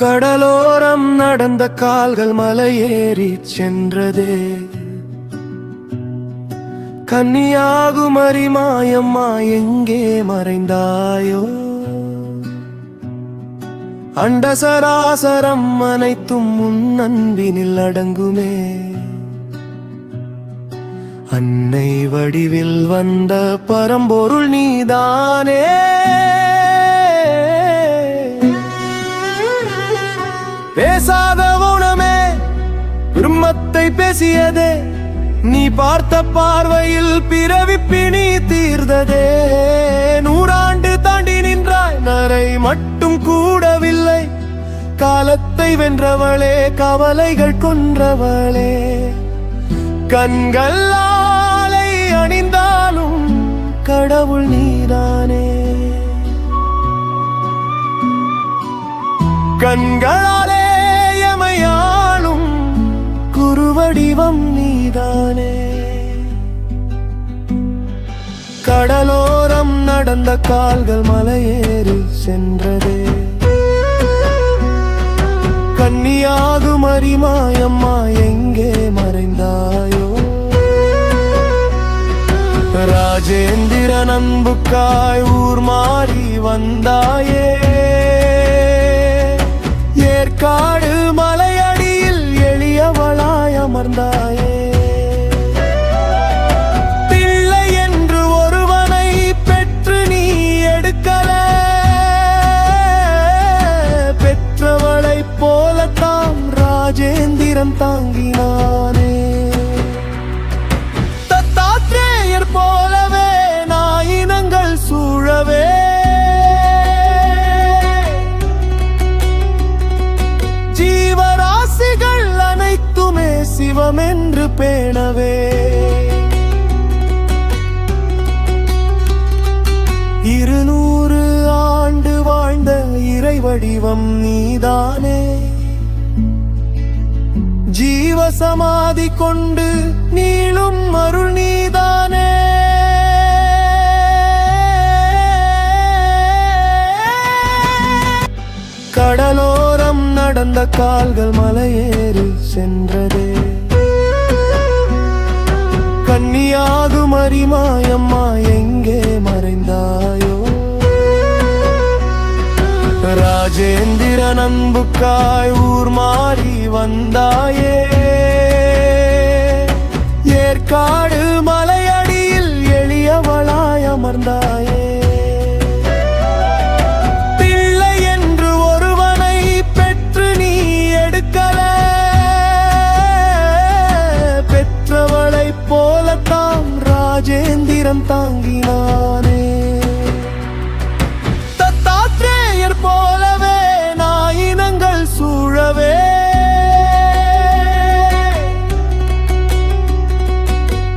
கடலோரம் நடந்த கால்கள் மலையேறி சென்றதே. கன்னியாகுமரி மாயம்மா எங்கே மறைந்தாயோ? அண்ட சராசரம் அனைத்தும் உன் அன்பினில் அடங்குமே. அன்னை வடிவில் வந்த பரம்பொருள் நீதானே. பிரம்மத்தை பேசியதே நீ பார்த்த பார்வையில் பிறவி பிணி தீர்ந்ததே. நூறாண்டு தாண்டி நின்றாய் நரை மட்டும் கூடவில்லை. காலத்தை வென்றவளே கவலைகள் கொன்றவளே. கண்கள் ஆலை அணிந்தாலும் கடவுள் நீதானே. கண்களால் வடிவம் நீதானே. கடலோரம் நடந்த கால்கள் மலையேறி சென்றதே. கன்னியாகுமரி மாயம்மா எங்கே மறைந்தாயோ. ராஜேந்திரன் அன்புக்காய் ஊர் மாறி வந்தாயே. ஏற்காடு சிவமென்று பேணவே. இருநூறு ஆண்டு வாழ்ந்த இறை வடிவம் நீதானே. ஜீவ சமாதி கொண்டு நீளும் அருள் நீதானே. அந்த கால்கள் மலையேறி சென்றதே. கன்னியாகுமரி மாயம்மா எங்கே மறைந்தாயோ? ராஜேந்திரன் அன்புக்காய் ஊர் மாறி வந்தாயே. ஏற்காடு மலையடியில் எளியவளாய் அமர்ந்தாய் ராஜேந்திரன் தாங்கினானே. தத்தாத்ரேயர் போலவே நாயினங்கள் சூழவே.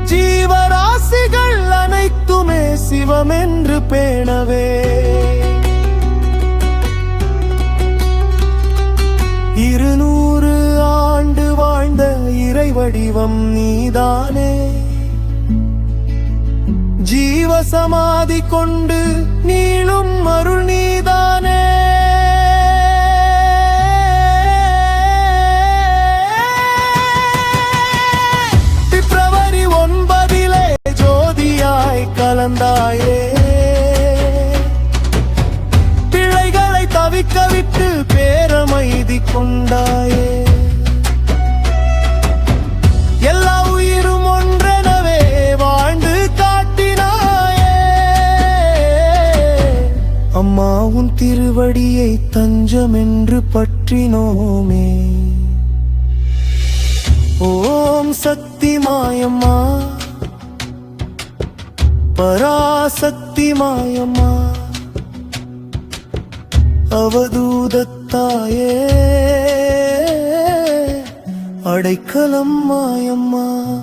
ஜீவராசிகள் அனைத்துமே சிவமென்று பேணவே. ஜீவ சமாதி கொண்டு நீளும் அருள் நீதானே. பிப்ரவரி ஒன்பதிலே ஜோதியாய் கலந்தாயே. திருவடியை தஞ்சமென்று பற்றினோமே. ஓம் சக்தி மாயம்மா. பராசக்தி மாயம்மா. அவதூதத்தாயே. அடைக்கலம் மாயம்மா.